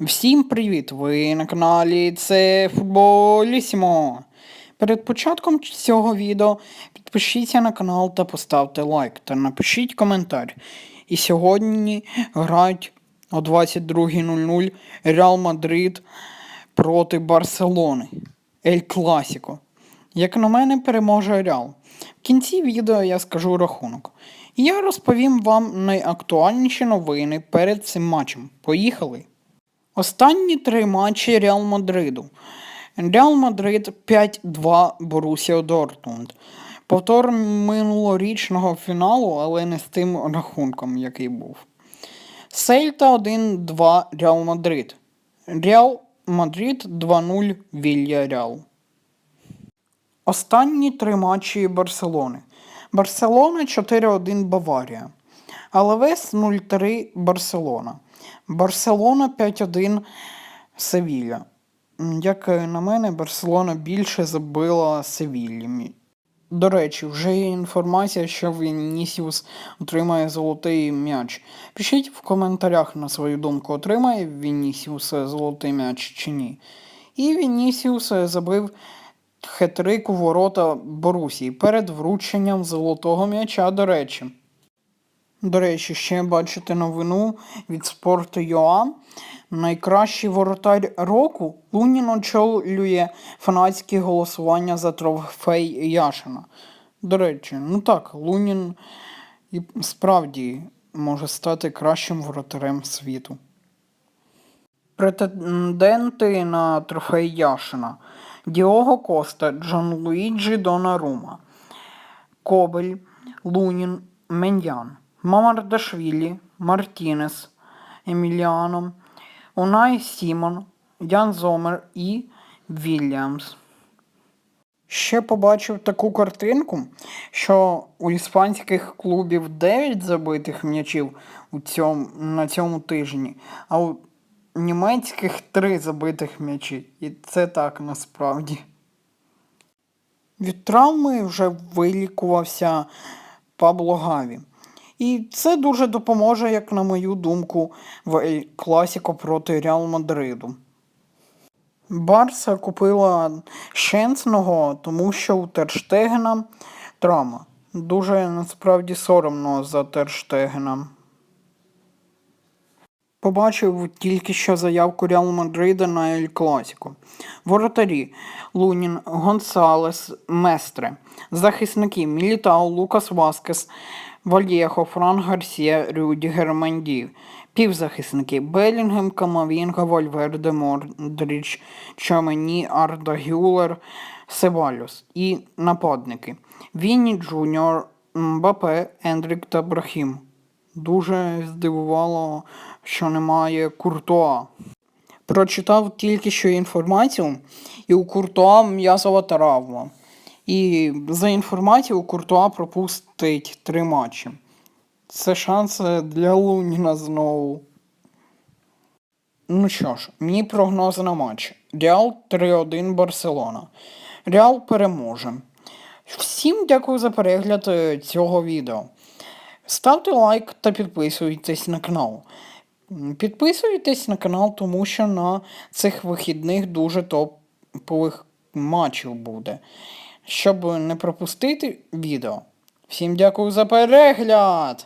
Всім привіт! Ви на каналі це Футболісімо. Перед початком цього відео підпишіться на канал та поставте лайк та напишіть коментар. І сьогодні грають о 22.00 Реал Мадрид проти Барселони. Ель Класіко. Як на мене, переможе Реал. В кінці відео я скажу рахунок. І я розповім вам найактуальніші новини перед цим матчем. Поїхали! Останні три матчі Реал Мадриду. Реал Мадрид 5-2 Борусія Дортмунд. Повтор минулорічного фіналу, але не з тим рахунком, який був. Сельта 1-2 Реал Мадрид. Реал Мадрид 2-0 Вілья Реал. Останні три матчі Барселони. Барселона 4-1 Баварія. Алавес 0-3 Барселона. Барселона 5-1 Севілля. Як е, на мене, Барселона більше забила Севіллі. До речі, вже є інформація, що Вінісіус отримає золотий м'яч. Пишіть в коментарях на свою думку, отримає Вінісіус е, золотий м'яч чи ні. І Вінісіус е, забив хетрик у ворота Борусії перед врученням золотого м'яча, до речі. До речі, ще бачите новину від ЮА. Найкращий воротар року Лунін очолює фанатське голосування за трофей Яшина. До речі, ну так, Лунін і справді може стати кращим воротарем світу. Претенденти на трофей Яшина Діого Коста, Джон Луїджі Донарума, Кобель, Лунін, Мендян, Мамардашвілі, Мартінес, Еміліано, Унай Сімон, Ян Зомер і Вільямс. Ще побачив таку картинку, що у іспанських клубів 9 забитих м'ячів у цьому, на цьому тижні, а у німецьких 3 забитих м'ячі. І це так насправді. Від травми вже вилікувався Пабло Гаві. І це дуже допоможе, як на мою думку, в Ель Класіко проти Реал Мадриду. Барса купила Щенсного, тому що у Терштегена травма. Дуже насправді соромно за Терштегена. Побачив тільки що заявку Реал Мадрида на Ель Класіко. Воротарі Лунін, Гонсалес, Местре. Захисники Мілітау, Лукас Васкес, Вальєхо, Фран Гарсія, Рюдігер Менді. Півзахисники Белінгем, Камавінга, Вальверде, Мордріч, Чамені, Арда Гюлер, Себалюс. І нападники Вінні Джуніор, Мбапе, Ендрік та Брахім. Дуже здивувало, що немає Куртуа. Прочитав тільки що інформацію, і у Куртуа м'язова травма. І за інформацією, Куртуа пропустить три матчі. Це шанс для Луніна знову. Ну що ж, мій прогноз на матч. Реал 3-1 Барселона. Реал переможе. Всім дякую за перегляд е, цього відео. Ставте лайк та підписуйтесь на канал. Підписуйтесь на канал, тому що на цих вихідних дуже топових матчів буде. Щоб не пропустити відео. Всім дякую за перегляд!